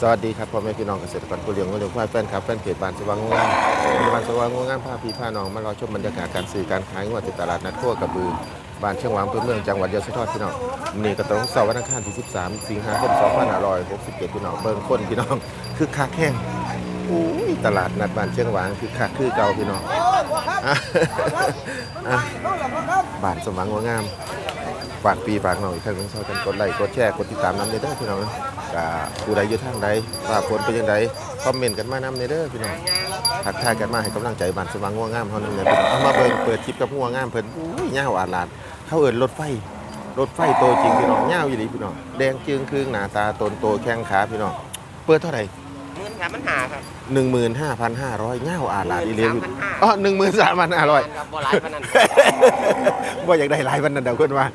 สวัสดีครับพ่อแม่พี่น้องเกษตรกรผู้เลี้ยงงูเลี้ยงควายแฟนครับแฟนเพจบานสว่างงูงามบานสว่างงูงามพาพี่พานองมารอชมบรรยากาศการซื้อการขายงวดติดตลาดนัดทั่วกระบือบ้านเชียงหวางอำเภอเมืองจังหวัดยะโสธรพี่น้องวันนี้ก็ตรงเสาร์วันอังคารที่ 13 สิงหาคม2567พี่น้องเบิ่งคนพี่น้องคือคักแห้ง ตลาดนัดบ้านเชียงหวางคือคักคือเก่าพี่น้องอ่อะบ้านสมหว่างงูงามฝากปีฝากหน่อยท่านทั้งช่กันกดไลค์กดแชร์กดติดตามน้ำในเด้อพี่น้องกะผู้ใดอยู่ทางใดว่าผลเป็นยังไงคอมเมนต์กันมาน้ำในเด้อพี่น้องทักทายกันมาให้กำลังใจบ้านสมหว่างง่วงามเฮานั่นแหละพี่น้องเอามาเบิ่งเปิดคลิปกับง่วงงามเพิ่นอุ้ยยาอาลาดเขาเอิ้นรถไฟรถไฟโตจริงพี่น้องยาวอีหลีพี่น้องแดงจึงครึ่งหน้าตาตนโตแข้งขาพี่น้องเปิดเท่าไหร่ เงินครับมันหาครับ15,500ยาวอาดลาดอีหลี13,500 อ๋อ13,500ครับบ่หลายปานนั้นว่าอยากได้หลายวันนั้นเดาคนว่า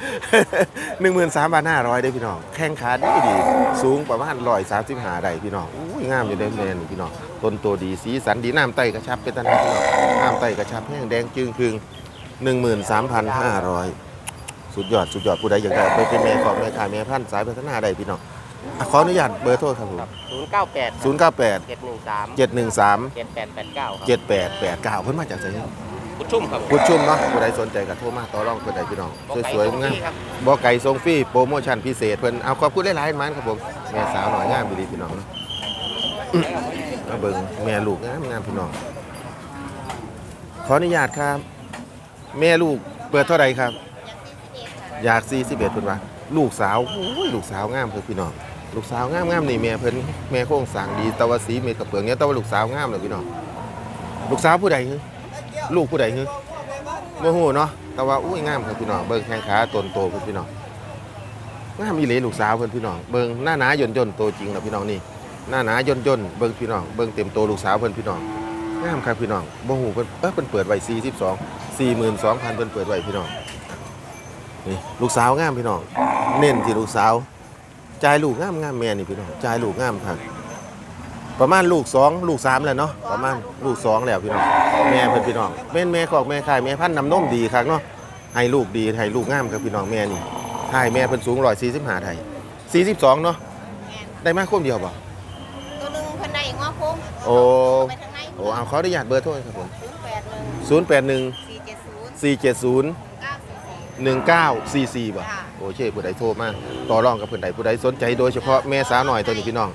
หนึ่งหมื่นสามพันห้าร้อยได้พี่น้อง แข้งขาดีดีสูงประมาณร้อยสามสิบหาได้พี่น้องอุ้ยงามอยู่ได้แมนพี่น้องต้นตัวดีสีสันดีน้ำไตกระชับเป็นตาหนาพี่น้องน้ำไตกระชับแห้งแดงจึงคืงหนึ่งหมื่นสามพันห้าร้อยสุดยอดสุดยอดผู้ใดอยากได้ไปเป็นแม่ของแม่ขายแม่พันธุ์สายพัฒนาได้พี่น้อง อะขออนุญาตเบอร์โทรครับผม ศูนย์เก้าแปดศูนย์เก้าแปดเจ็ดหนึ่งสามเจ็ดหนึ่งสามเจ็ดแปดแปดเก้าครับเจ็ดแปดแปดเก้าเพิ่นมาจากไสเนี่ยพุทชุ่มครับผู้ชุ่มเนาะผู้ใดสนใจก็โทรมาต่อรองเพิ่นได้พี่น้องบ่ไก่สวยตรงๆงามนี้ครับ บ่ไก่ทรงฟรีโปรโมชั่นพิเศษเพิ่นเอาขอบคุณหลายๆมันครับผมแม่สาวหน่อยงามดีพี่น้องเนาะอื้อมาเบิ่งแม่ลูกงามงามพี่น้องขออนุญาตครับ แม่ลูกเปิดเท่าไหร่ครับ อยาก41เพิ่นว่าลูกสาวโอ้ยลูกสาวงามเพิ่นพี่น้อง ลูกสาวงามงามนี่แม่เพิ่นแม่โครงสร้างดีตะวาสีเม็ดกระเปืองเนี่ยตะว่าลูกสาวงามเลยพี่น้องลูกสาวผู้ใดฮึลูกผู้ใดฮึโมโหเนาะแต่ว่าอุ้ยงามครับพี่น้องเบิ่งแข้งขาตนโตเพิ่นพี่น้องงามอีหลีลูกสาวเพิ่นพี่น้องเบิ่งหน้าหนาย่นย่นโตจริงนะพี่น้องนี่หน้าหนาย่นย่นเบิ่งพี่น้องเบิ่งเต็มโตลูกสาวเพิ่นพี่น้องงามครับพี่น้องบ่ฮู้เพิ่นเออเพิ่นเปิดไว้42 42,000เพิ่นเปิดไว้พี่น้องนี่ลูกสาวงามพี่น้อง เน้นที่ลูกสาว จ่ายลูกงามงามแม่นี่พี่น้องจ่ายลูกงามครับประมาณลูกสองลูกสามแล้วเนาะประมาณลูกสองแล้วพี่น้องแม่เพิ่นพี่น้องแม่นแม่ขอกแม่ขายแม่พันธุ์น้ำนมดีครับเนาะให้ลูกดีให้ลูกงามครับพี่น้องแม่นี่ถ่ายแม่เพิ่นสูงร้อยสี่สิบห้าไทยสี่สิบสองเนาะได้มาคนเดียวบ่ตัวหนึ่งเพันใดงอโค้งโอ้ไปทางไหนโอ้เอาขออนุญาตเบอร์โทรครับผมศูนย์แปดหนึ่งศูนย์แปดหนึ่งสี่เจ็ดศูนย์ สี่เจ็ดศูนย์เก้าสี่สี่หนึ่งเก้าสี่สี่บ่ค่ะโอเคผู้ใดโทรมาต่อรองกับผู้ใดผู้ใดสนใจโดยเฉพาะแม่สาวหน่อยตัวนี้พี่น้อง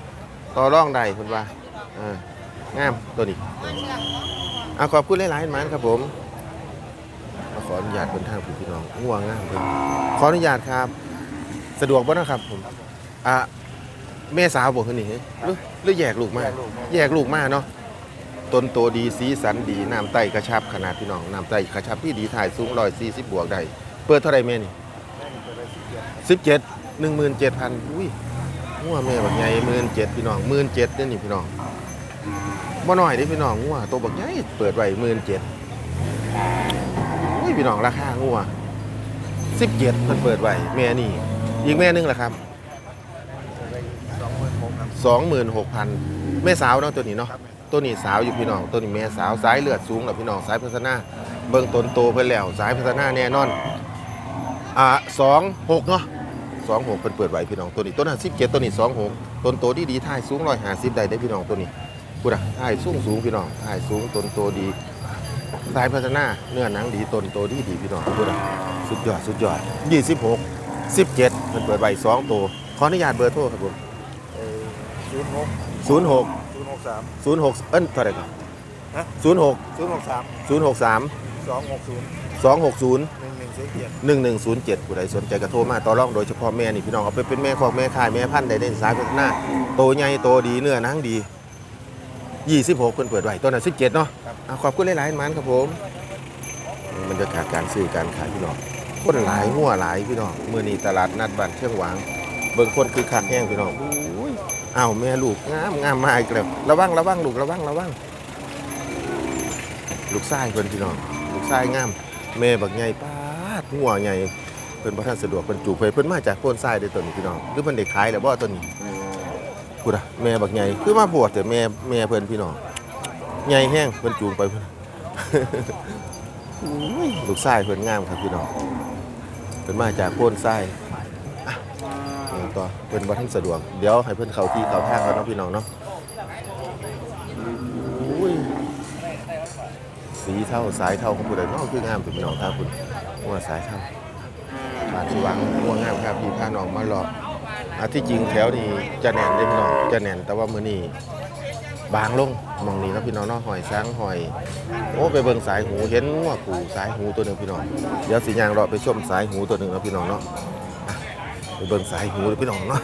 ต่อรองได้เพิ่นว่าอ่างามตัวนี้มาเชื่อมเนาะเอาขอบคุณหลายๆมันครับผมมาขออนุญาตเดินทางผู้พี่น้องง่วงงามเลยขออนุญาตครับ สะดวกบ่นะครับผมอะแม่สาวบอกคนนี้หรือหรือแยกลูกมาแยกลูกมาเนาะต้นโตดีสีสันดีน้ำไตกระชับขนาดพี่น้องน้ำไตกระชับที่ดีถ่ายสูงร้อยสี่สิบบวกได้ เปิดเท่าไรแม่นี่สิบเจ็ดหนึ่งหมื่นเจ็ดพันอุ้ยงัวแม่แบบใหญ่หมื่นเจ็ดพี่น้องหมื่นเจ็ดนี่นี่พี่น้องบ่น้อยด้พี่น้องงัวตัวบักใหญ่เปิดไว้หมื่นเจ็ดอุ้ยพี่น้องราคางัวสิบเจ็ดมันเปิดไว้แม่นี่อีกแม่หนึงละครับสองหมื่นหกพันแม่สาวเนาะตัวนี้เนาะตัวนี้สาวอยู่พี่น้องตัวนี้แม่สาวสายเลือดสูงแล้วพี่น้องสายพัฒนา เบิ่งต้นโตเพิ่นแล้วสายพัฒนาแน่นอน อ่าสองหกเนาะสองหกเพิ่นเปิดไว้พี่น้องตัวนี้ตัวนั้นสิบเจ็ดตัวนี้สองหกต้นโตดีดีๆท้ายสูงร้อยห้าสิบได้ได้พี่น้องตัวนี้พูดอะถ่ายสูงสูงพี่น้องถ่ายสูงตนโตดีสายพัฒนาเนื้อหนังดีตนโตดีดีพี่น้องพูดอะสุดยอดสุดยอดยี่สิบหกสิบเจ็ดมันเปิดใบสองตัวขออนุญาตเบอร์โทรครับผมศูนย์หกศูนย์หกศูนย์หกสามศูนย์หกเอิ้นเท่าไหร่ครับฮะศูนย์หกศูนย์หกสามศูนย์หกสามสองหกศูนย์สองหกศูนย์ห นึ่งหนึ่งศูนย์เจ็ดหนึ่งหนึ่งศูนย์เจ็ดผู้ใดสนใจกระโทรมาต่อรองโดยเฉพาะแม่นี่พี่น้องเอาไปเป็นแม่คอกแม่ขายแม่พันธุ์ได้ได้สายพัฒนาโตใหญ่โตดีเนื้อหนังดียี่สิบหกเพิ่นเปิดไว้ตัวนั้นสิบเจ็ดเนาะอะขอบคุณหลายๆมันครับผมบรรยากาศการซื้อการขายพี่น้องคนหลายหัวหลายพี่น้องมื้อนี้ตลาดนัดบ้านเชียงหวางเบิ่งคนคือคักแห้งพี่น้องอุ้ยอ้าวแม่ลูกงามงามมาอีกแล้วระวังระวังลูกระวังระวังลูกชายเพิ่นพี่น้องลูกชายงามแม่บักใหญ่ป้าด หัวใหญ่เพิ่นบ่ทันสะดวกเพิ่นจูบเพิ่นเพิ่นมาจากโคนทรายเด้อตัวนี้พี่น้องหรือเพิ่นได้ขายแล้วบ่ตัวนี้พูดอะแม่บักใหญ่คือมาบวชแต่แม่แม่เพิ่นพี่น้องใหญ่แห้งเพิ่นจูงไปเพิ่นลูกชายเพิ่นงามครับพี่น้องเพิ่นมาจากโพ้นทรายต่อเพิ่นบ่ทันสะดวกเดี๋ยวให้เพิ่นเข้าที่เข้าทางก่อนเนาะพี่น้องเนาะสีเท่าสายเท่าของผู้ใดเนาะคืองามพี่น้องทางคุณ ว่าสายเท่าบ้านสว่างม่วงงามครับพี่พาน้องมาเลาะอาที่จริงแถวนี้จะแน่นเด้พี่น้องจะแน่นแต่ว่ามื้อนี้บางลงมองนี้เนาะพี่น้องเนาะหอยช้างหอย โอ้ไปเบิ่งสายหูเห็นงัวกูสายหูตัวหนึ่งพี่น้องเดี๋ยวสิยางเราไปชมสายหูตัวหนึ่งแล้วพี่น้องเนาะไปเบิ่งสายหูพี่น้องเนาะ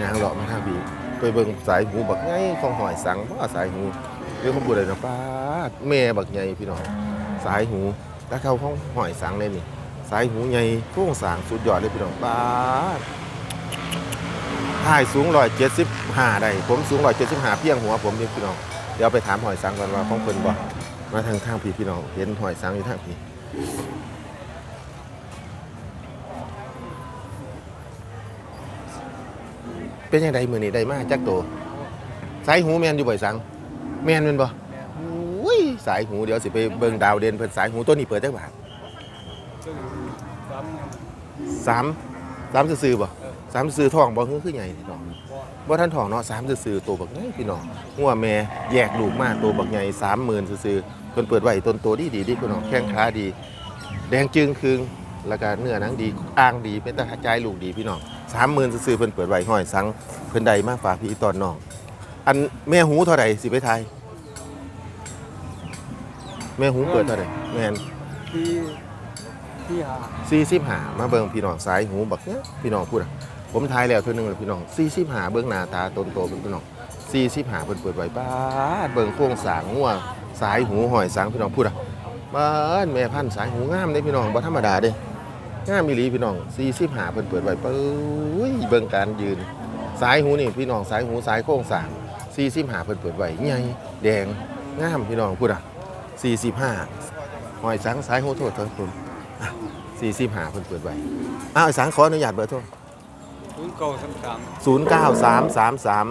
ยางเราะมาทาบีไปเบิ่งสายหูบักไงของหอยสังว่าสายหู เรื่องของบุเลยนะป้าแม่บักไงพี่น้องสายหูแล้วเขาของหอยสังเลยนี่ สายหูใหญ่โครงสางสุดยอดเลยพี่น้องป้าถ่ายสูงร้อยเจ็ดสิบห้าได้ผมสูงร้อยเจ็ดสิบห้าเพียงหัวผมนี่พี่น้องเดี๋ยวไปถามหอยสังกันว่าของเพิ่นบ่มาทางทางพี่พี่น้องเห็นหอยสังอยู่ทางพี่เป็นยังไงมือนี้ได้มาจักโตสายหูแมนอยู่บ่อยสัง แมนแมันบ่อุ้ยสายหูเดี๋ยวสิไปเบิ่งดาวเด่นเพิ่นสายหูตัวนี้เปิดจักบาทสามสามซื่อๆบ่สามซื่อๆทองบ่คือคือใหญ่พี่น้องบ่ทันทองเนาะสามซื่อๆตัวบักใหญ่พี่น้องงัวแม่แยกลูกมาตัวบักใหญ่30,000ซื่อๆเพิ่นเปิดไว้ต้นโตดีดีๆดิพี่น้องแข้งขาดี แดงจึงคืงแล้วก็เนื้อหนังดีอ่างดีเป็นตาจ่ายลูกดีพี่น้อง30,000ซื่อๆเพิ่นเปิดไว้ห้อยสังเพิ่นได้มาฝากพี่ตอนน้อง อันแม่หูเท่าไหร่สิไปไทยแม่หูเปิดเท่าไหร่แม่นที่ที่หาสี่สิบหามาเบิ่งพี่น้องสายหูบักเนี้ยพี่น้องพูดอะผมทายแล้วเท่านึงเลยพี่น้องสี่สิบหาเบิ่งหน้าตาตนโตเป็นพี่น้องสี่สิบหาเปิดเปิดไว้บ้าดเบิ่งโค้งสร้างงัวสายหูหอยสางพี่น้องพูดอะบ้านแม่พันธุ์สายหูงามเด้พี่น้องบ่ธรรมดาเด้งามมีหลีพี่น้องสี่สิบหาเปิดเปิดไว้เปิ้ยเบิ่งการยืนสายหูนี่พี่น้องสายหูสายโค้งสร้าง สี่สิบหาเปิดเปิดไว้ใหญ่แดงงามพี่น้องพูดอะสี่สิบห้าหอยสังสายหูโทษเถอะผมสี่สิบหาเพิ่นเปิดไว้อ้าวไอ้สังขออนุญาตเบอร์โทรศูนย์เก้าสามสามศูนย์เก้าสามสามสาม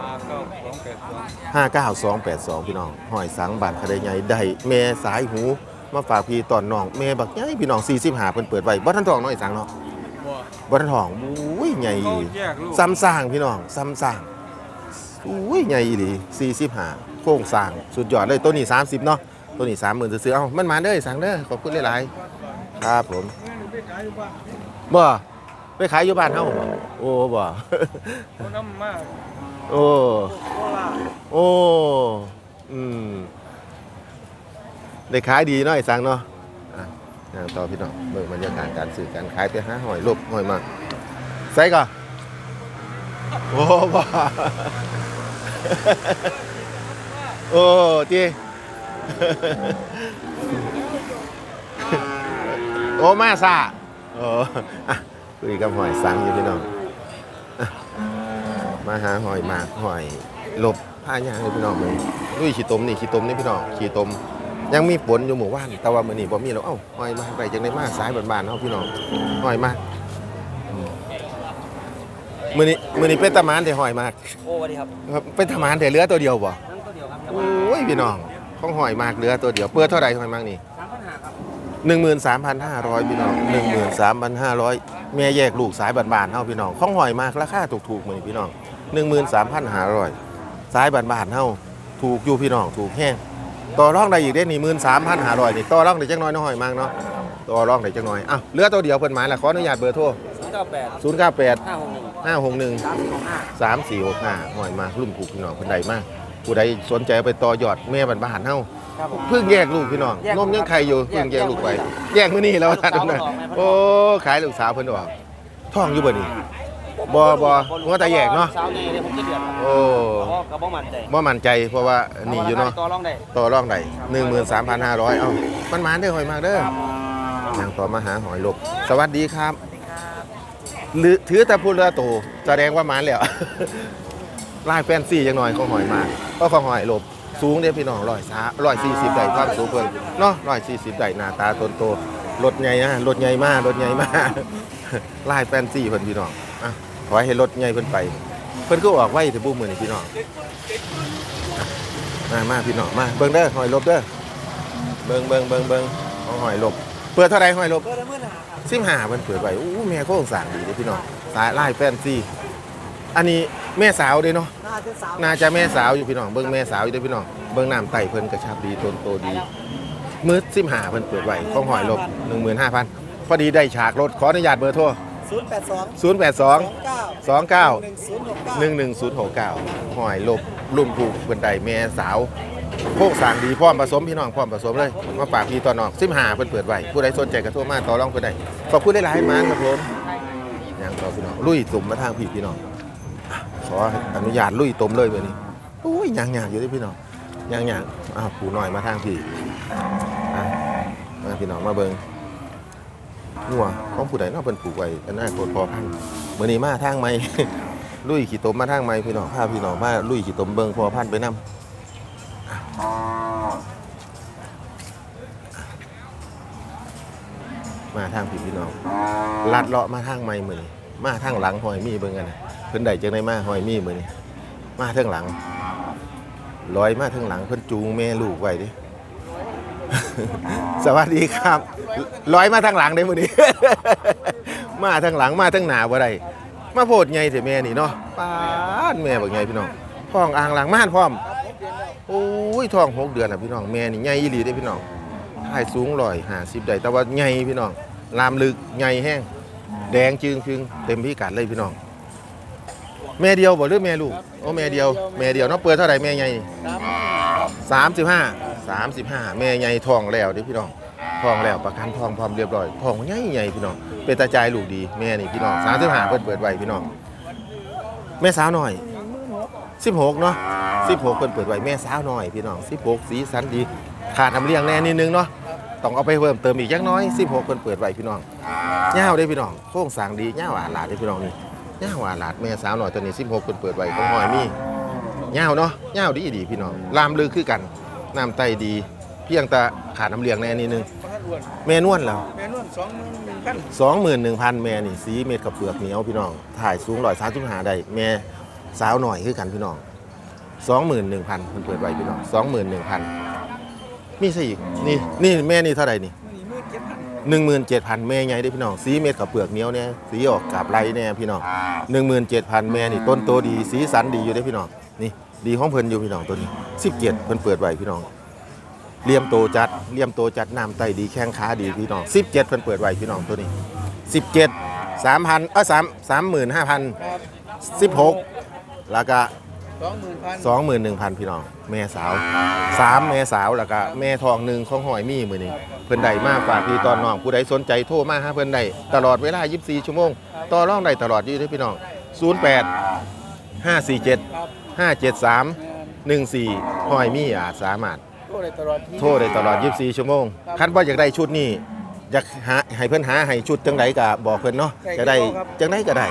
ห้าเก้าสองแปดสองห้าเก้าสองแปดสองพี่น้องหอยสังบานคาไดใหญ่ได้แม่สายหูมาฝากพี่ตอนน้องแม่บักใหญ่พี่น้องสี่สิบหาเพิ่นเปิดไว้บ่ทันทองน้อยสังเนาะบ่บ่ทันทองอุ้ยใหญ่เขาอีหลีแยกลูกซ้ำสร้างพี่น้องซ้ำสร้าง อุ้ยใหญ่อีหลีสี่สิบหาโครงสร้างสุดยอดเลยตัวนี้สามสิบเนาะตัวนี้สามหมื่นซื้อเอามันมาเด้อสั่งเด้อขอบคุณหลายๆครับผมบ่ไปขายอยู่บ้านเฮาบ่โอ้บ่น้ำมากโอ้โอ้อืมได้ขายดีเนาะไอ้สังเนาะอย่างต่อพี่น้องเบิ่งบรรยากาศการซื้อการขายไปหาหอยลบหอยมากใส่ก่อนโอ้บ่ โอ้จีโอ้มาซาโอ้อะคุยกับหอยสังอยู่พี่น้อง มาหาหอยมากหอยหลบผ้ายางเลยพี่น้องเลยลุยขี้ตมนี่ขี้ตมนี่พี่น้องขี้ตม ยังมีฝนอยู่หมู่บ้านแต่ว่ามื้อนี้บ่มีแล้วเอ้าหอยมาไปจังได๋มาสายบ้านๆเฮาพี่น้องหอยมา มื้อนี้มื้อนี้เป็นตะหมานแต่หอยมากโอ้สวัสดีครับครับเป็นตะหมานแต่เหลือตัวเดียวบ่นั่งตัวเดียวครับโอ้ยพี่น้องของหอยมากเหลือตัวเดียวเปิดเท่าใดหอยมากนี่สามปัญหาครับ13,500พี่น้อง13,500แม่แยกลูกสายบ้านๆเฮาพี่น้องของหอยมากราคาถูกๆมื้อนี้พี่น้อง13,500สายบ้านๆเฮาถูกอยู่พี่น้องถูกแห้งต่อรองได้อีกเด้นี่13,500นี่ต่อรองได้จักหน้อยเน้อยมากเนาะต่อรองได้จักหน้อยอ้าวเหลือตัวเดียวเพิ่นหมายละขออนุญาตเบอร์โทร ศูนย์เก้าแปด098ห้าหกหนึ่ง561สามสี่หกห้า3465หอยมากรุ่มผูกพี่น้องเพิ่นใดมากผู้ใดสนใจเอาไปต่อยอดแม่บ้านๆเฮาครับผม เพิ่งแยกลูกพี่น้องแยกนมยังไข่อยู่แยกเพิ่งแยกลูกไป แยกแยกมื้อนี้แล้วลูกสาวท่านเพิ่นออกไหม โอ้ขายลูกสาวเพิ่นออกท้องอยู่บ่นี่ บ่บ่ว่าแต่แยกเนาะ สาวใหญ่เลยผมจะเดือดครับโอ้เพราะกระบอกมันใจบ่มั่นใจเพราะว่านี่อยู่เนาะ ต่อรองได้ ต่อรองได้13,500 เอ้ามันหมานเด้อหอยมากเด้อนางต่อมาหาหอยลบสวัสดีครับ หรือถือแต่พูดเรือโตแสดงว่ามานแล้วลายแฟนซีจังหน่อยเขาหอยมากก็เขาหอยลบสูงเด้อพี่น้องร้อยสาร้อยสี่สิบได้ความสูงเพิ่นเนาะร้อยสี่สิบได้หน้าตาตนโตรถใหญ่นะรถใหญ่มากรถใหญ่มากลายแฟนซีเพิ่นพี่น้องอะขอให้รถใหญ่เพิ่นไป เพิ่นก็ออกไว้ถึงบุ้มมือนี่พี่น้องมามาพี่น้องมาเบิ่งเด้อหอยลบเด้อเบิ่งเบิ่งเบิ่งเบิ่งเอาหอยลบเปิดเท่าไรหอยลบเบอร์ละหมื่นหาครับ สิบห้าเพิ่นเปิดไว้อู้แม่โค้งสร้างดีเด้อพี่น้องสายลายแฟนซีอันนี้แม่สาวเด้เนาะน่าจะสาวน่าจะแม่สาวอยู่พี่น้องเบิ่งแม่สาวอยู่เด้อพี่น้องเบิ่งน้ำไตเพิ่นกระชับดีต้นโตดีมืดสิบห้าเพิ่นเปิดไว้ของหอยลบหนึ่งหมื่นห้าพันพอดีได้ฉากรถขออนุญาตเบอร์โทรศูนย์แปดสองศูนย์แปดสองสองเก้าสองเก้าหนึ่งศูนย์หกเก้าหนึ่งหนึ่งศูนย์หกเก้าหอยลบลุ่มผูกบันไดแม่สาว โคกสร้างดีพร้อมผสมพี่น้องพร้อมผสมเลยมาฝากพี่ตอนน้องสิบหาเพิ่นเปิดไว้ผู้ใดสนใจกระทั่วมาต่อรองเพิ่นได้ขอบคุณหลายๆมานครับผมอยังต่อพี่น้องลุยตุ่มมาทางพี่พี่น้องขออนุญาตลุยตุ่มเลยเบอร์นี้โอ้ยยังยังอยู่ที่พี่น้องยังยังอ้าวผูหน่อยมาทางพี่มาพี่น้องมาเบิ่งงัวของผู้ใดเนาะเพิ่นปลูกไว้อันน่าโคตรพอพันธุ์มื้อนี้มาทางใหม่ลุยขี่ตมมาทางไม้พี่น้องพาพี่น้องมาลุยขี่ตมเบิงพอพันไปนํ มาทางพี่พี่น้องลัดเลาะมาทางไม้มือนี้มาทางหลังหอยมีเบิ่งกันนะเพิ่นได้จังได้มาหอยมีมือนี้มาทางหลังลอยมาทางหลังเพิ่นจูงแม่ลูกไว้ดิสวัสดีครับลอยมาทางหลังได้มือนี้ มาทางหลังมาทางหน้าบ่ได้มาโพดไงเถอะแม่นี่เนาะป้านแม่บอกไงพี่น้องท้องอ่างหลังม่านพร้อม โอ้ยท้องหกเดือนอะพี่น้องแม่นี่ใหญ่อีหลีได้พี่น้องถ่ายสูงร้อยหาสิบได้แต่ว่าใหญ่พี่น้องลามลึกใหญ่แห้งแดงจึงจึงเต็มพิกัดเลยพี่น้อง แม่เดียวบ่หรือแม่ลูกโอ้แม่เดียวแม่เดียวเนาะเปิดเท่าไหร่แม่ใหญ่สามสิบห้าสามสิบห้าแม่ใหญ่ท้องแล้วด้พี่น้องท้องแล้วประกันท้องพร้อมเรียบร้อยท้องใหญ่ใหญ่พี่น้องเป็นตาใจายลูกดีแม่นี่พี่น้องสามสิบห้าเปิดเปิดไว้พี่น้อง แม่สาวหน่อย 16 เนาะ16เพิ่นเปิดไว้แม่สาวหน่อยพี่น้อง 16 สีสันดี ขาดน้ำเลี้ยงแน่นิดนึงเนาะต้องเอาไปเพิ่มเติมอีกจักหน้อย 16เพิ่นเปิดไว้พี่น้องยาวได้พี่น้องโค้งสร้างดียาวอาหลาดได้พี่น้องนี่ยาวอาหลาดแม่สาวหน่อยตัวนี้16เพิ่นเปิดไว้ของหอยมียาวเนาะยาวดีดีพี่น้องลามลึกคือกันน้ำไตดี เพียงแต่ขาดน้ำเลี้ยงแน่นิดนึงพระอ้วนแม่นวลแล้วแม่นวลสองหมื่นหนึ่งพันสองหมื่นหนึ่งพันแม่นี่สีเม็ดกับเปลือกเหนียวพี่น้องถ่ายสูงร้อยสามสิบห้าได้แม่ สาวหน่อยคือกันพี่น้องสองหมื่นหนึ่งพันมันเปิดไว้พี่น้องสองหมื่นหนึ่งพันมีซะอีกนี่นี่แม่นี่เท่าไหร่นี่หนึ่งหมื่นเจ็ดพันแม่ใหญ่ได้พี่น้องสีเม็ดกับเปลือกเหนียวเนี่ยสีออกกับไรเนี่ยพี่น้องหนึ่งหมื่นเจ็ดพันแม่นี่ต้นโตดีสีสันดีอยู่ได้พี่น้องนี่ดีของเพิ่นอยู่พี่น้องตัวนี้สิบเจ็ดเพิ่นเปิดไว้พี่น้องเลี่ยมโตจัดเลี่ยมโตจัดน้ำไตดีแข้งขาดีพี่น้องสิบเจ็ดเพิ่นเปิดไว้พี่น้องตัวนี้สิบเจ็ดสามพันเออสามสามหมื่นห้าพันสิบหก แล้วก็สองหมื่นพันสองหมื่นหนึ่งพันพี่น้องแม่สาวสามแม่สาวแล้วก็แม่ทองหนึ่งของหอยมี่มือนี้เพิ่นได้มาฝากพี่ตอนน้องผู้ใดสนใจโทรมาหาเพิ่นได้ตลอดเวลา 24 ชั่วโมง ต่อรองได้ตลอดอยู่เด้อพี่น้อง 08 547 573 14หอยมี่อาจสามารถ โทรได้ตลอดที่ โทรได้ตลอด 24 ชั่วโมงคันว่าอยากได้ชุดนี้ อยากหาให้เพิ่นหาให้ชุดจังไดก็บอกเพิ่นเนาะจะได้จังไดก็ได้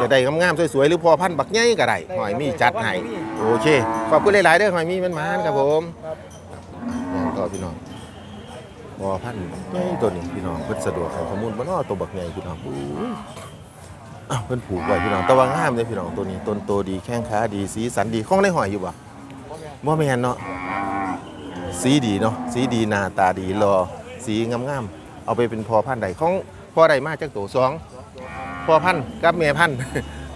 จะได้งามๆสวยๆหรือพอพันธุ์บักใหญ่ก็ได้หอยมีจัดให้โอเคขอบคุณหลายๆเด้อหอยมีมันมานครับผมอย่างต่อพี่น้องพอพันธุ์ใหญ่ตัวนี้พี่น้องเพิ่นสะดวกให้ข้อมูลบ่เนาะตัวบักใหญ่พี่น้องอู้ยอ้าวเพิ่นผูกไว้พี่น้องแตะวางามเลยพี่น้องตัวนี้ต้นโตดีแข้งขาดีสีสันดีของได้หอยอยู่บ่บ่แม่นเนาะสีดีเนาะสีดีหน้าตาดีรอสีงามๆ เอาไปเป็นพอพันธุ์ใดของพอใดมาจากตัวสองพอพันธุ์กับแม่พันธุ์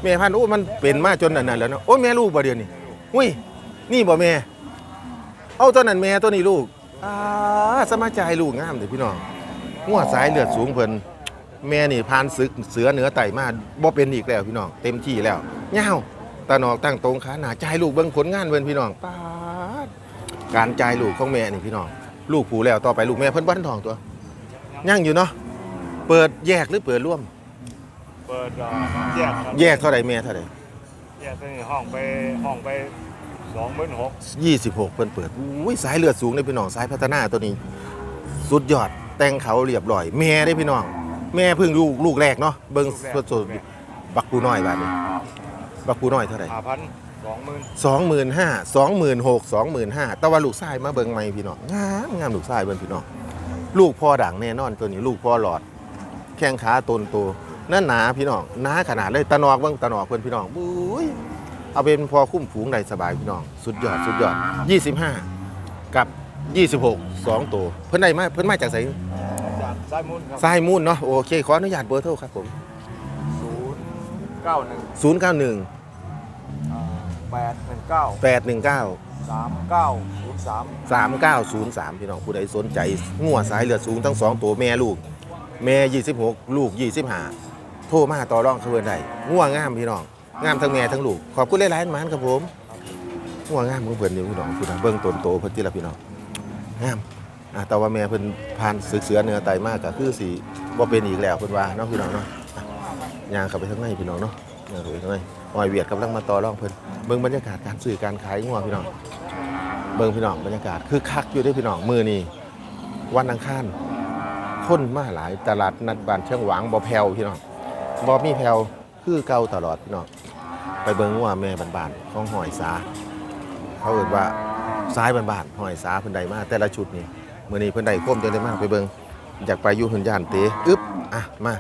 แม่พันธุ์โอ้มันเป็นมาจนอันนั้นแล้วเนาะโอ้แม่ลูกบ่เดียวนี่อุ้ยนี่บ่แม่ เอาตัวนั้นแม่ตัวนี้ลูกอ่าสมาจายลูกงามเด้อพี่น้องหัวสายเลือดสูงเพิ่นแม่นี่ผ่านศึกเสือเหนือไต่มาบ่เป็นอีกแล้วพี่น้องเต็มที่แล้วยาตาหนอกตั้งตรงขาหน้าจ่ายลูกเบิ่งผลงานเพิ่นพี่น้องปาดการจ่ายลูกของแม่นี่พี่น้อง ลูกผูแล้วต่อไปลูกแม่เพิ่นบ้านทองตัว ยังอยู่เนาะเปิดแยกหรือเปิดร่วม เปิดอ่าแยกครับแยกเท่าไหร่แม่เท่าไหร่แยกเป็นห้องไปห้องไปสองหมื่นหกยี่สิบหกเพิ่นเปิดอุ้ยสายเลือดสูงเลยพี่น้องสายพัฒนาตัวนี้ สุดยอดแต่งเขาเรียบร้อย แม่ได้พี่น้อง แม่เพิ่งลูกลูกแรกเนาะเบิ่งสดๆบักปูน้อยบาดนี้บักปูน้อยเท่าไหร่ ห้าพันสองหมื่นสองหมื่นห้าสองหมื่นหกสองหมื่นห้าแต่ว่าลูกชายมาเบิ่งใหม่พี่น้องงามงามลูกชายเบิ่งพี่น้อง ลูกพ่อด่างแน่นอนตัวนี้ลูกพ่อหลอด แข้งขาตนโตนั่นหนาพี่น้องหนาขนาดเลยตะนอกเบิ่งตะนอกเพิ่นพี่น้องบุ้ยเอาเป็นพอคุ้มฝูงได้สบายพี่น้อง สุดยอดสุดยอด 25 กับ 26 2 ตัว เพิ่นได้มาเพิ่นมาจากไสจากสายมูลครับ ทรายมูลเนาะโอเคขออนุญาตเบอร์โทรครับผมศูนย์เก้าหนึ่ง091แปดหนึ่งเก้า819 สามเก้าศูนย์สาม3903 พี่น้องผู้ใดสนใจงัวสายเลือดสูงทั้งสองตัวแม่ลูก แม่ 26 ลูก 25 โทรมาต่อรองเขาเพิ่นได้งัวงามพี่น้องงามทั้งแม่ทั้งลูก ขอบคุณหลายๆหมานครับผมงัวงามของเพิ่นนี่พี่น้องพี่น้องเบิ่งต้นโตเพิ่นทีละพี่น้องงามอะแต่ว่าแม่เพิ่นผ่านศึกเสือเนื้อไตมากก็คือสิบ่เป็นอีกแล้วเพิ่นว่าเนาะพี่น้องเนาะอะย่างเข้าไปข้างในพี่น้องเนาะย่างเข้าไปข้างใน อ้อยเวียดกำลังมาต่อรองเพิ่นเบิ่งบรรยากาศการซื้อการขายงัวพี่น้อง เบิ่งพี่น้องบรรยากาศคือคักอยู่ด้วยพี่น้องมือนี่วันอังคารคนมาหลายตลาดนัดบ้านเชียงหวางบ่แผ่วพี่น้องบ่มีแผ่วคือเก่าตลอดพี่น้องไปเบิ่งว่าแม่บ้านๆของหอยสา เขาเอ่ยว่าซ้ายบ้านๆหอยสาเพิ่นใดมาแต่ละชุดนี่มื้อนี้เพิ่นได้โคมจังได้มากไปเบิ่งอยากไปอยู่หุ่นย่านเตอึ๊บอะมา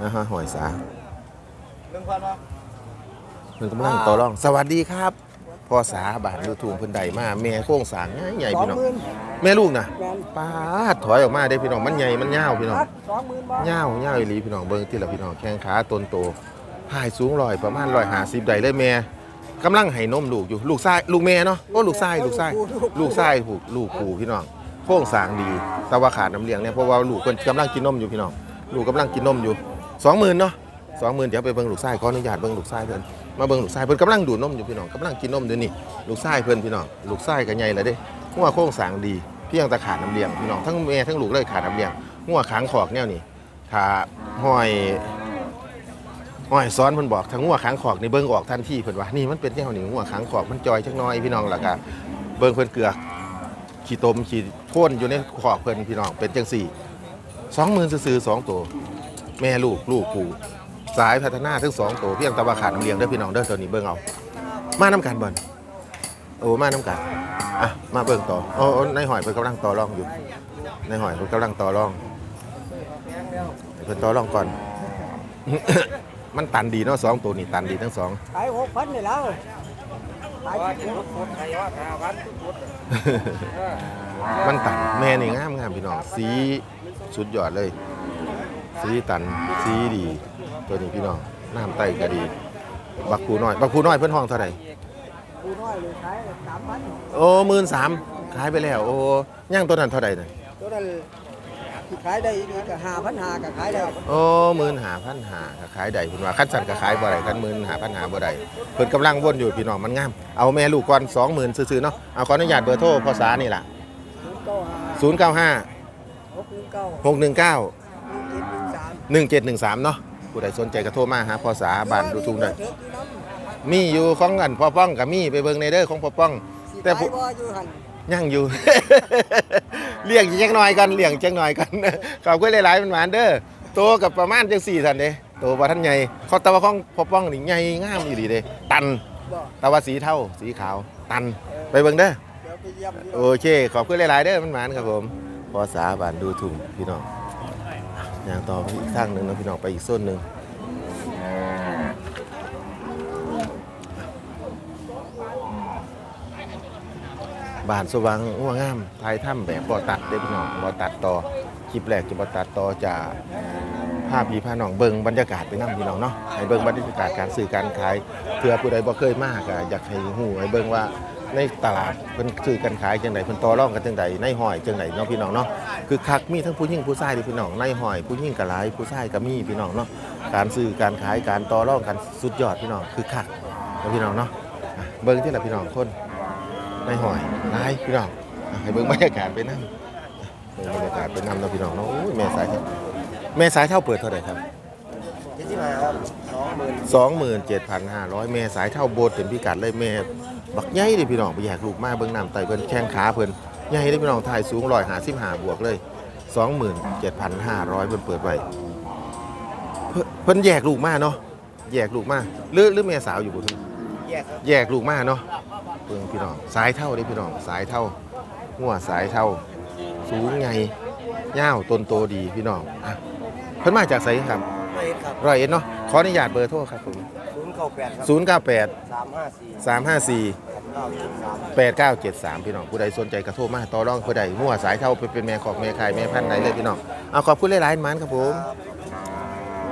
นะฮะหอยสาหนึ่งพันวะ เพิ่นกำลังต่อรอง สวัสดีครับพ่อสาบ้านดูทูมเพิ่นใดมาแม่โค้งสร้างใหญ่ๆพี่น้องแม่ลูกนะแมนป้าดถอยออกมาได้พี่น้องมันใหญ่มันยาวพี่น้องสองหมื่นบาทยาวยาวอีหลีพี่น้องเบิ่งที่ละพี่น้องแข้งขาต้นโตพายสูงลอยประมาณร้อยห้าสิบได้เลยแม่กำลังให้นมลูกอยู่ลูกชายลูกแม่เนาะก็ลูกชายลูกชายลูกชายผูกลูกปู่พี่น้องโค้งสร้างดีแต่ว่าขาดน้ำเลี้ยงเนี่ยเพราะว่าลูกเพิ่นกำลังกินนมอยู่พี่น้องลูกกำลังกินนมอยู่สองหมื่นเนาะสองหมื่นเดี๋ยวไปเบิ่งลูกชายขออนุญาตเบิ่งลูกชายเพิ่น มาเบิ่งลูกชายเพิ่นกำลังดูดนมอยู่พี่น้องกำลังกินนมอยู่นี่ลูกชายเพิ่นพี่น้องลูกชายก็ใหญ่แล้วเด้หัวโค้งสร้างดีเพียงแต่ขาดน้ำเลี้ยงพี่น้องทั้งแม่ทั้งลูกเลยขาดน้ำเลี้ยงหัวขางขอกแนวนี้ถ้าห้อยห้อยซ้อนเพิ่นบอกทั้งหัวขางขอกนี่เบิ่งออกทันทีเพิ่นว่านี่มันเป็นแนวนี้หัวขางขอกมันจอยจักหน้อยพี่น้องล่ะก็เบิ่งเพิ่นเกลือกขี้ตมขี้โค่นอยู่ในขอกเพิ่นพี่น้องเป็นจังสี่สองหมื่นซื้อๆสองตัวแม่ลูกลูกปู่ สายพัฒนาทั้งสองตัวเพียงแต่ว่าขาดน้ำเลี้ยงเด้อพี่น้องเด้อตัวนี้เบิ่งเอา มาน้ำกันบ่นโอ้มาน้ำกันอะมาเบิ่งต่อโอ้โอ้ในหอยเพิ่นกำลังต่อรองอยู่ในหอยเพิ่นกำลังต่อรองให้เพิ่นต่อรองก่อน มันตันดีเนาะสองตัวนี่ตันดีทั้งสอง ขายหกพันนี่แล้วขายมันตันแม่นี่งามงามพี่น้องสีสุดยอดเลย สีตันสีดี ตัวนี้พี่น้องน้ำไตก็ดี บักคูน้อย บักคูน้อยเพิ่นห้องเท่าไหร่กูน้อยเลยขายสามพันโอ้หมื่นสามขายไปแล้ว โอ้ย่างตัวนั้นเท่าไหร่น่ะตัวนั้นที่ขายได้อีกก็ห้าพันห้าก็ขายได้โอ้หมื่นหาพันหาก็ขายได้เพิ่นว่าคันสั่นก็ขายบ่ได้คันหมื่นหาพันหาบ่ได้เพิ่นกำลังวนอยู่พี่น้องมันงามเอาแม่ลูกก่อน20,000ซื่อๆเนาะเอาขออนุญาตเบอร์โทรพ่อสานี่ล่ะศูนย์เก้าห้า095หกหนึ่งเก้า619หนึ่งเจ็ดหนึ่งสาม1713เนาะ ผู้ใดสนใจก็โทรมาหาพ่อสาบ้านดูทุ่งได้มีอยู่ของกันพ่อป้องก็มีไปเบิ่งในเด้อของพ่อป้อง แต่แต่ผู้ผู้อยู่หันยังอยู่ เลี้ยงจักหน่อยกันเลี้ยงจักหน่อยกันขอบคุณหลายๆมันหวานเด้อโตกับประมาณจัง4ท่านเด้โตบ่ทันใหญ่เขาแต่ว่าของพ่อป้องนี่ใหญ่งามอีหลีเด้ตันบ่แต่ว่าสีเทาสีขาวตันไปเบิ่งเด้อเดี๋ยวไปเยี่ยมอยู่โอเค ขอบคุณหลายๆเด้อมันหวานครับผมพอสาบานดูถุงพี่น้อง อย่างต่อไปอีกทางหนึ่งนะพี่น้องไปอีกโซนหนึ่งบ้านสว่างอ้วงามไทยถ้ำแบบบ่อตัดเด้พี่น้องบ่ตัดต่อคลิปแรกจะบ่ตัดต่อจากภาพพี่พาน้องเบิ่งบรรยากาศไปนั่งพี่น้องเนาะให้เบิ่งบรรยากาศการซื้อการขายเพื่อผู้ใดบ่เคยมากอะอยากให้ฮู้ให้เบิ่งว่า ในตลาดเพิ่นซื้อกันขายจังไดเพิ่นต่อรองกันจังไดในหอยจังไดเนาะพี่น้องเนาะคือคักมีทั้งผู้หญิงผู้ชายเด้อพี่น้องในหอยผู้หญิงก็หลายผู้ชายก็มีพี่น้องเนาะการซื้อการขายการต่อรองกันสุดยอดพี่น้องคือคักเนาะพี่น้องเนาะอะเบิ่งที่ละพี่น้องคนในหอยหลายพี่น้องอะให้เบิ่งบรรยากาศไปนํเบิ่งบรรยากาศไปนํเนาะพี่น้องเนาะโอ้ยแม่สายเท่าแม่สายเท่าเปิดเท่าไหร่ครับ เจ็ดสิบห้าครับสองหมื่น 27,500 แม่สายเท่าโบสถ์เต็มพิกัดเลยแม่ บักใหญ่เด้พี่น้องไปแยกลูกมาเบิ่งน้ำไตเพิ่นแข้งขาเพิ่นใหญ่เด้พี่น้องถ่ายสูง155บวกเลย 27,500 เพิ่นเปิดไว้เพิ่นเพิ่นแยกลูกมาเนาะแยกลูกมาหรือหรือแม่สาวอยู่บ่เพิ่นแยกครับแยกลูกมาเนาะเบิ่งพี่น้องสายเท่าเด้พี่น้องสายเท่าหัวสายเท่า สูงใหญ่ยาวต้นโตดีพี่น้องอะเพิ่นมาจากไสครับไม่เห็นครับร้อยเอ็ดเนาะขออนุญาตเบอร์โทรครับผม ศูนย์เก้าแปดครับ098สามห้าสี่354แปดเก้าเจ็ดสาม8973พี่น้องผู้ใดสนใจกระโทรมาต่อรองผู้ใดมั่วสายเท่าไปเป็นแม่ขอกแม่ขายแม่พันธุ์ไหนเลยพี่น้องเอาขอบคุณหลายๆมันครับผม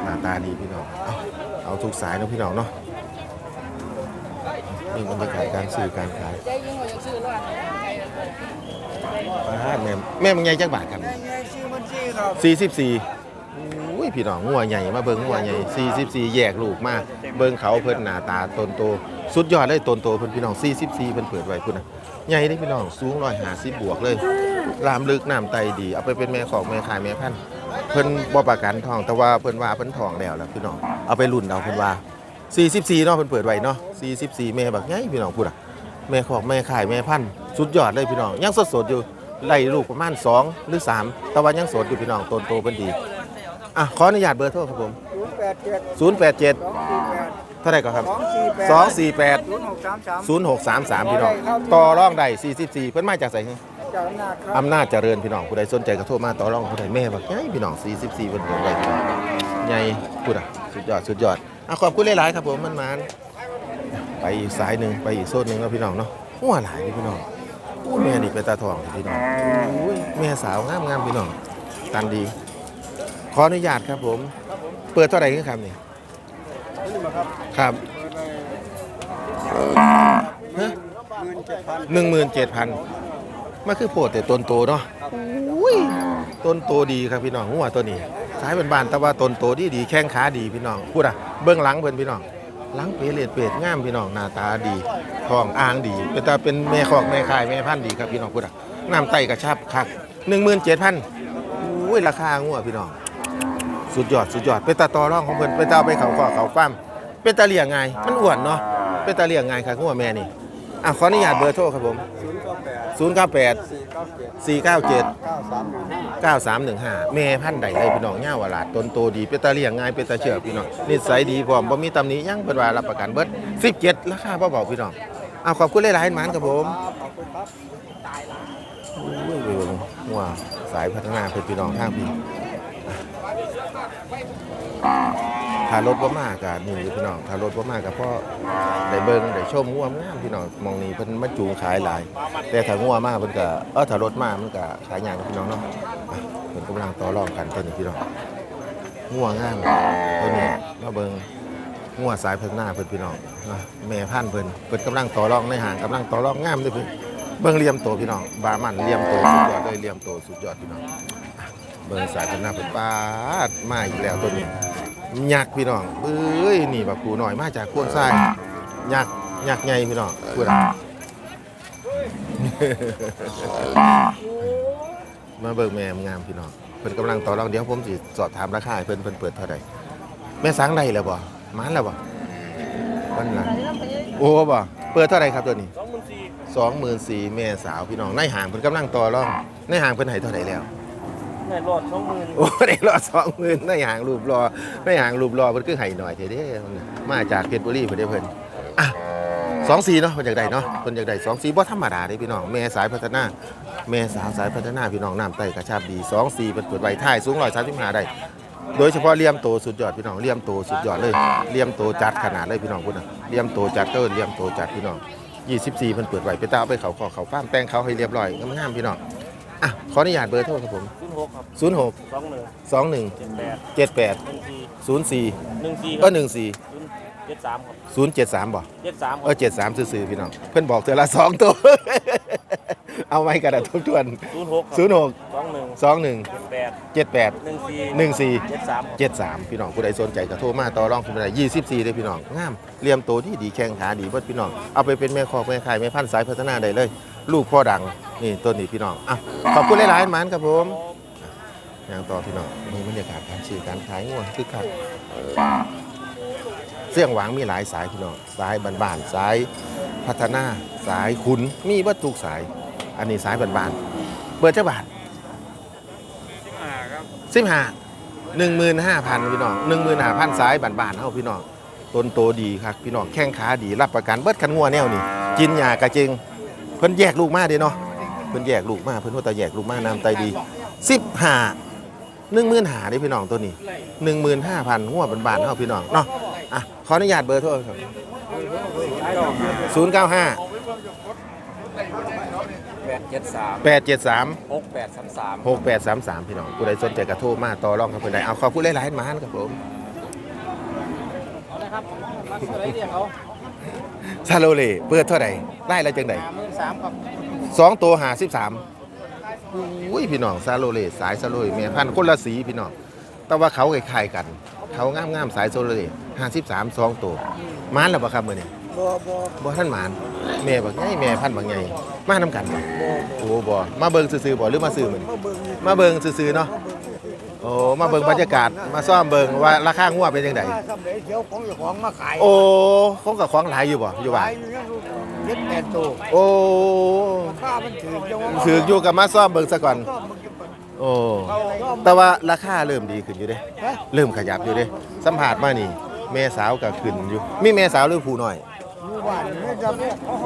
หน้าตาดีพี่น้องเอาเอาทุกสายเนาะพี่น้องเนาะนี่บรรยากาศการซื้อการขายอ่าแม่แม่มึงใหญ่จักบาทครับแม่แม่ชื่อมันชื่อครับ44อุ้ ยพี่น้องงัวใหญ่มาเบิ่งงัวใหญ่44 แยกลูกมาเบิ่งเขาเพิ่นหน้าตาตนโตสุดยอดเลยตนโตเพิ่นพี่น้อง44เพิ่นเปิดไว้พุ่นน่ะใหญ่เด้พี่น้องสูง150บวกเลยลามลึกน้ำไตดี เอาไปเป็นแม่ของแม่ขายแม่พันธุ์เพิ่นบ่ประกันทองแต่ว่าเพิ่นว่าเพิ่นทองแล้วล่ะพี่น้องเอาไปรุ่นเอาเพิ่นว่า44เนาะเพิ่นเปิดไว้เนาะ44แม่บักใหญ่พี่น้องพูดอะแม่ของแม่ขายแม่พันธุ์สุดยอดเลยพี่น้องยังสดๆอยู่ไล่ลูกประมาณสองหรือสามแต่ว่ายังสดอยู่พี่น้องต้นโตเพิ่นดี อะขออนุญาตเบอร์โทรครับผม ศูนย์แปดเจ็ด087 สองสี่แปดเท่าไหร่ก่อนครับ สองสี่แปด248 ศูนย์หกสามสาม0633 พี่น้อง ต่อรองได้44 เพิ่นมาจากไสจากอำนาจครับ อำนาจเจริญพี่น้องผู้ใดสนใจก็โทรมาต่อรองผู้ใดแม่บักใหญ่พี่น้อง44เพิ่นเปิดไว้พี่น้องใหญ่พูดอะสุดยอดสุดยอดอะขอบคุณหลายๆครับผมมันมานไปอีกสายหนึ่งไปอีกโซนหนึ่งแล้วพี่น้องเนาะหัวหลายเลยพี่น้องอู้แม่นี่เป็นตาทองพี่น้องอุ้ยแม่สาวงามงามๆพี่น้องตันดี ขออนุญาตครับผมเปิดเท่าไหร่ครับนี่ครับฮะเงินเจ็ดพันหนึ่งหมื่นเจ็ดพันมันคือโพดแต่ต้นโตเนาะอุ้ยต้นโตดีครับพี่น้องหัวตัวนี้สายเป็นบานๆแต่ว่าต้นโตดีดีแข้งขาดีพี่น้องพูดอะเบื้องหลังเพิ่นพี่น้องหลังเปรตเปรตงามพี่น้องหน้าตาดีทองอ่างดีเป็นตาเป็นแม่คอกแม่คายแม่พันธุ์ดีครับพี่น้องพูดอะน้ำไตกระชับคักหนึ่งหมื่นเจ็ดพันอุ้ยราคางัวพี่น้อง สุดยอดสุดยอดเป็นตาตอร่องของเพิ่นเป็นตาไปเขาขอเขาฟ้ามเป็นตาเลี้ยงไงมันอ้วนเนาะเป็นตาเลี้ยงไงครับงัวแม่นี่อะขออนุญาตเบอร์โทรครับผมศูนย์เก้าแปด098สี่เก้าเจ็ด497เก้าสามหนึ่งห้า9315แม่พันธุ์ใดเลยพี่น้องย่าวลาดต้นโตดีเป็นตาเลี้ยงไงเป็นตาเชื่อพี่น้องนิสัยดีพร้อมบ่มีตำหนิยังเพิ่นว่ารับประกันเบิด17ราคาบ่เบาพี่น้องเอาขอบคุณหลายๆหมานครับผมขอบคุณครับว้าว้าสายพัฒนาเพิ่นพี่น้องทางพี่ ถ้ารถบ่มากก็นี่พี่น้องถ้ารถบ่มากก็เพราะได้เบิ่งได้ชมงัวงามพี่น้องมองนี่เพิ่นมาจูงขายหลาย แต่ถ้างัวมากเพิ่นก็เออถ้ารถมากมันก็ขายยากพี่น้องเนาะเพิ่นกำลังต่อรองกันตัวนี้พี่น้องงัวงามตัวนี้มาเบิ่งงัวสายพัฒนาเพิ่นพี่น้องนะแม่พันเพิ่นเพิ่นกำลังต่อรองในห่างกำลังต่อรองงามเด้อเพิ่นเบิ่งเลี่ยมโตพี่น้องบามันเลี่ยมโตสุดยอดเลยเลี่ยมโตสุดยอดพี่น้อง เบิ่งสายพัฒนาเพิ่นปาดมาอีกแล้วตัวนี้ยักษ์พี่น้องเอ้ยนี่บักปูน้อยมาจากโคนทรายยักษ์ยักษ์ใหญ่พี่น้องพูดอะมาเบิกแม่งามพี่น้องเพิ่นกำลังต่อรองเดี๋ยวผมสิสอบถามราคาให้เพิ่นเพิ่นเปิดเท่าใดแม่สังได้แล้วบ่มันแล้วบ่วันหลังโอ้บ่เปิดเท่าไหร่ครับตัวนี้สองหมื่นสี่แม่สาวพี่น้องในห่างเพิ่นกำลังต่อรองในห่างเพิ่นให้เท่าไหร่แล้ว ในรอดสองหมื่นโอ้ได้รอสองหมื่นในห่างรูปรอในห่างรูปรอเพิ่นคือให้หน่อยเท่เด้มาจากเพชรบุรีเพิ่นได้เพิ่นอะสองสีเนาะเพิ่นอยากได้เนาะเพิ่นอยากได้สองสีบ่ธรรมดาเด้พี่น้องแม่สายพัฒนา แม่สาวสายพัฒนาพี่น้องน้ำไตกระชับดีสองสี่เป็นเปิดไว้ท้ายสูงร้อยสามสิบห้าได้ โดยเฉพาะเลี่ยมโตสุดยอดพี่น้องเลี่ยมโตสุดยอดเลยเลี่ยมโตจัดขนาดเลยพี่น้องพูดนะเลี่ยมโตจัดเกินเลี่ยมโตจัดพี่น้อง24เพิ่นเปิดไว้ไปตาเอาไปเขาขอเขาฟ้ามแต่งเขาให้เรียบร้อยงามๆพี่น้อง อะขออนุญาตเบอร์โทรครับผมศูนย์หกครับ06สองหนึ่ง21เจ็ดแปด78หนึ่งสี่04หนึ่งสี่คก็รับ14ศูนย์เจ็ดสามครับ073บ่ เจ็ดสามเออ73ซื่อๆพี่น้อง เพิ่นบอกเธอละสองตัว เอาไว้กระดาษทบทวนศูนย์หก06สองหนึ่ง21เจ็ดแปด78หนึ่งสี่14เจ็ดสามครับ เจ็ดสามพี่น้องผู้ใดสนใจก็โทรมาต่อรองคุณได้ยี่สิบสี่เลยพี่น้องงามเลียมโตที่ดีแข้งขาดีเบิดพี่น้อง เอาไปเป็นแม่คอกแม่ขายแม่พันธุ์สายพัฒนาได้เลย ลูกพ่อดังนี่ต้นนี้พี่น้องอะขอบคุณหลายๆหมันครับผมอย่างต่อพี่น้องมีบรรยากาศการซื้อการขายงัวคือคักเสี่ยงหวังมีหลายสายพี่น้องสายบ้านๆสายพัฒนาสายขุนมีเบัตทุกสาย อันนี้สายบ้านๆเปิดเจ้าบาทอ่าครับสิบห้าหนึ่งหมื่นห้าพันพี่น้องหนึ่งหมื่นห้าพันซ้ายบานๆเฮาพี่น้องต้นโตดีครับพี่น้องแข้งขาดีรับประกันเบิดคันงัวแนวนี่กินยากระเจงเพิ่นแยกลูกมาเด้เนาะเพิ่นแยกลูกมาเพิ่นว่าแตาแยกลูกมาน้ำไตดีสิบห้าหนึ่งหมื่นห้าเด้พี่น้องตัวนี้หนึ่งหมื่นห้าพันงัวบานๆเฮาพี่น้องเนาะอะขออนุญาตเบอร์โทรครับศูนย์เก้าห้าเจ็ดสามแปดเจ็ดสามหกแปดสามสามหกแปดสามสามพี่น้องผู้ใดสนใจกระโทรมาต่อรองกับเพื่อนใดเอาขอบคุณหลายๆหมานครับผมเอาละครับมาซื้ออะไรเดียวเขา ซาโลเลเปิดเท่าไหร่ไล่ละจังไดห้าหมื่นสามครับสองตัวหาสิบสามอุ้ยพี่น้องซาโลเลสายซาโลเลแม่พันธุ์คนละสีพี่น้องแต่ว่าเขาคล้ายๆกัน เขางามๆสายซาโลเลห้าสิบสามสองตัวหมานแล้วปะครับมือนี่บ่บ่บ่ท่านหมานแม่บักไงแม่พันธุ์บักไงมานํกันบ่บ่โอ้บ่มาเบิ่งซื่อๆบ่หรือมาซื้อมื้อนี้มาเบิ่งนี่มาเบิ่งซื่อๆเนาะ โอ้มาเบิ่งบรรยากาศมาซ่อมเบิ่งว่าราคางัวเป็นจังไดถ้าสำเร็จเดี๋ยวของเจ้าของมาขายโอ้ของกับของหลายอยู่บ่อยู่บ้าขานยอยู่ยังเจ็ดแปดตัวโอ้ราคามันถือจังว่าถืออยู่กับมาซ่อมเบิ่งซะก่อนก็มันจะเป็นโอ้ก็แต่ว่าราคาเริ่มดีขึ้นอยู่เด้ ฮะเริ่มขยับอยู่เด้สัมผัสมานี่แม่สาวก็ขึ้นอยู่มีแม่สาวหรือผู้น้อย อยู่บ้านนี่จะโอ้โห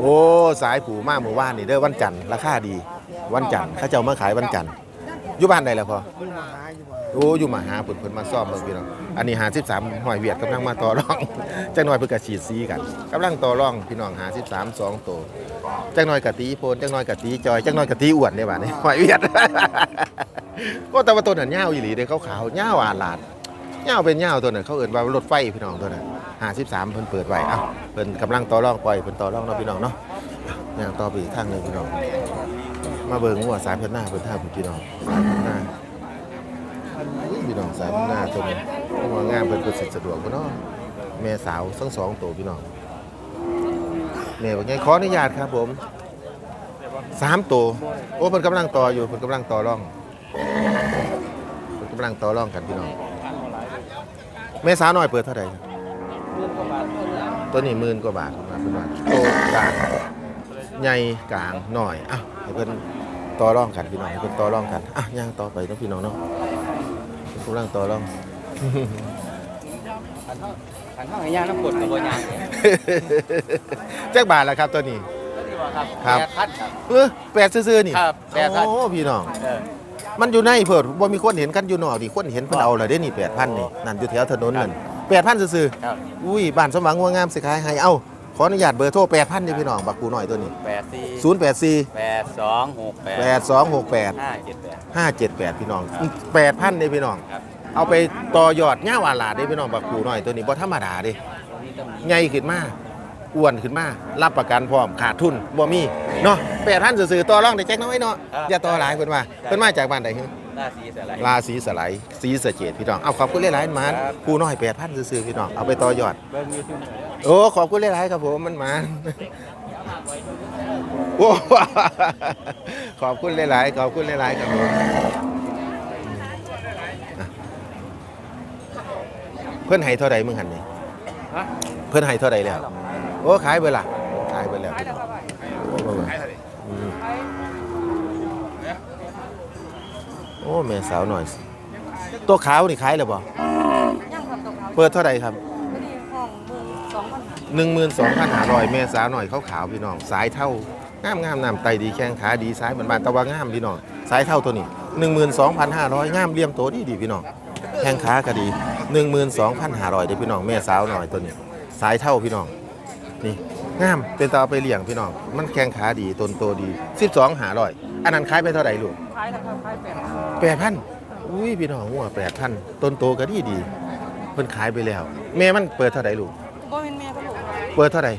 โอ้ สายผู้มาเมื่อวานนี่เด้อวันจันทร์ราคาดี วันจันทร์เขาเจ้ามาขายวันจันทร์ อยู่บ้านใดล่ะพ่ออยู่มาหาอยู่บ้านโอ้อยู่มาหาเพิ่นเพิ่นมาซ่อมเบิ่งพี่น้องอันนี้53หอยเวียดกำลังมาต่อรอง จักหน่อยเพิ่นก็ฉีดสีกันกำลังต่อรองพี่น้อง53 2ตัวจักหน่อยกะตีโพนจักหน่อยกะตีจอยจักหน่อยกะตีอ้วนได้บัดนี้หอยเวียด ก็แต่ว่าตัวนั้นยาวอีหลีเด้ขาวๆยาวอาลาดยาวเป็นยาวตัวนั้นเขาเอิ้นว่ารถไฟพี่น้องตัวนั้น53เพิ่นเปิดไว้เอ้าเพิ่นกำลังต่อรองปล่อยเพิ่นต่อรองเนาะพี่น้องเนาะย่างต่อไปอีกทางหนึงพี่น้อง มาเบิ่งงัวสายพันหน้าเพิ่นท่าพี่น้องสายพันหน้าพี่น้องสายพันหน้าตัวนี้งัวงามเป็นประสิทธิ์สะดวกบ่เนาะแม่สาวทั้งสองตัวพี่น้องแม่ว่าไงขออนุญาตครับผมสามตัวโอ้เพิ่นกำลังต่ออยู่เพิ่นกำลังต่อร่องเพิ่นกำลังต่อร่องกันพี่น้องแม่สาวน้อยเปิดเท่าไหร่ตัวนี้หมื่นกว่าบาทนะเพิ่นว่าโตกลางใหญ่กลางหน่อยอะให้เพิ่น ต่อรองกันพี่น้องให้เพิ่นต่อรองกันอะย่างต่อไปเนาะพี่น้องเนาะกำลังต่อรองขันข้างไหนย่างน้ำกรดกับบัวยางแจ็คบาทแล้วครับตัวนี้ครับครับแปดพันครับเออแปดซื่อๆนี่ครับแปดพันโอ้พี่น้องเออมันอยู่ในเพิ่นบ่มีคนเห็นกันอยู่นอกดิคนเห็นเพิ่นเอาเลยเด้นี่8,000นี่นั่นอยู่แถวถนนนั่น8,000ซื่อครับๆอุ้ยบ้านสมหวังงัวงามสิขายให้เอ้า ขออนุญาตเบอร์โทร8,000นี่พี่น้องบักกูน้อยตัวนี้แปดสี่084แปดสองหกแปด8268ห้าเจ็ดแปด578พี่น้อง8,000นี่พี่น้อง ครับเอาไปต่อยอดย่าวาลาดเด้พี่น้องบักกูน้อยตัวนี้บ่ธรรมดาเด้นี่ต้องมีใหญ่ขึ้นมาอ้วนขึ้นมา รับประกันพร้อมขาดทุนบ่มีเนาะแปดพันซื่อๆต่อรองได้แจ็คน้อยเนาะอย่าต่อหลายเพิ่นว่าเพิ่นมาจากบ้านใดฮึหน้าสีอะไรราศีสไลด์สีสะเจดพี่น้อง เอาขอบคุณหลายๆหมานครับ ผู้น้อยแปดพันซื่อๆพี่น้อง เอาไปต่อยอด เบิ้งยูทูบโอ้ขอบคุณหลายๆครับผมมันหมานโอ้ขอบคุณหลายๆขอบคุณหลายๆครับผมอะเพิ่นให้เท่าใดมึงหันนี่ฮะเพิ่นให้เท่าใดแล้วโอ้ขายเบิดล่ะขายเบิดแล้วโอ้เบิ่งอืมโอ้แม่สาวหน่อย ตัวขาวนี่ขายแล้วบ่ยังครับตกเขาเปิดเท่าใดครับ 12,500เมษาวหน่อยขาวๆพี่น้องสายเท่างามงามน้ำไตดีแข้งขาดีสายเหมือนบานตะวันงามพี่น้องสายเท่าตัวนี้ 12,500งามเลี่ยมโตดีดีพี่น้องแข้งขาก็ดี 12,500เด้พี่น้องแม่สาวหน่อยตัวนี้ สายเท่าพี่น้องนี่งามเป็นตาไปเลี้ยงพี่น้อง มันแข้งขาดีตนโตดี 12หาร้อยอันนั้นขายไปเท่าไหร่ลูกขายราคาขายแปดแปดพันอุ้ยพี่น้องหัวแปดพันตนโตก็ดีดีเพิ่นขายไปแล้ว แม่มันเปิดเท่าไหร่ลูก เปิดเท่าไหร่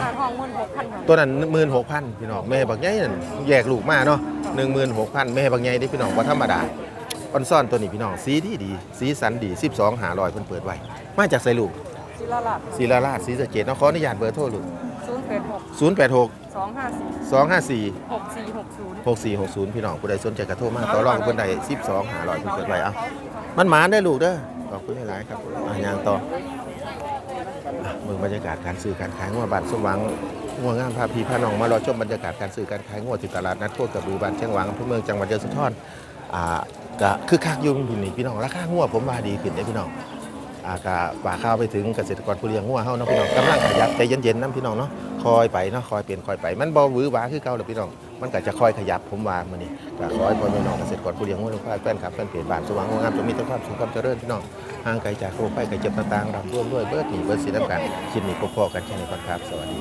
ขายห้องหมื่นหกพันครับตัวนั้นหมื่นหกพันพี่น้องแม่บักใหญ่นั่นแยกลูกมาเนาะหนึ่งหมื่นหกพันแม่บักใหญ่ได้พี่น้องว่าธรรมดาออนซ่อนตัวนี้พี่น้องสีดีดีสีสันดีสิบสองหาลอยเพิ่นเปิดไว้มาจากไสลูกศิลาลาดศิลาราชศรีสะเกดเนาะขออนุญาตเบอร์โทรลูกศูนย์แปดหกศูนย์แปดหกสองห้าสี่สองห้าสี่หกสี่หกศูนย์หกสี่หกศูนย์พี่น้องผู้ใดสนใจกระโทรมาต่อรองกับเพิ่นใดสิบสองหาลอยเพิ่นเปิดไว้เอามันหมานได้อลูกเด้อขอบคุณหลายๆครับอะย่างต่ออะเมืองบรรยากาศการซื้อการขายงัวบ้านสมหวังงัวงามพาพี่พาน้องมารอชมบรรยากาศการซื้อการขายงัวที่ตลาดนัดโคกระบือบ้านเชียงหวังอำเภอเมืองจังหวัดยโสธรอ่าก็คือคักอยุ่งนี่พี่น้องราคางัวผมว่าดีขึ้นได้พี่น้องอ่ากะฝากข้าวไปถึงเกษตรกรผู้เลี้ยงงัวเฮาเนาะพี่น้องกำลังขยับใจเย็นๆนะพี่น้องเนาะคอยไปเนาะคอยเปลี่ยนคอยไป มันบ่หวือหวาคือเก่าแล้วพี่น้อง มันก็จะค่อยขยับผมว่ามื้อนี้ก็ขอให้พ่อแม่น้องเกษตรกรผู้เลี้ยงงูทุกท่ายแฟนครับแฟนเพจบ้านสว่างงามจงมีแต่ความสุขความเจริญพี่น้องห่างไกลจากโรคภัยไข้เจ็บต่างๆรับร่วมด้วยเบิดหนีเบิดสิน้ำกันคิดนี้พบพอกันแค่ในก่อนครับสวัสดี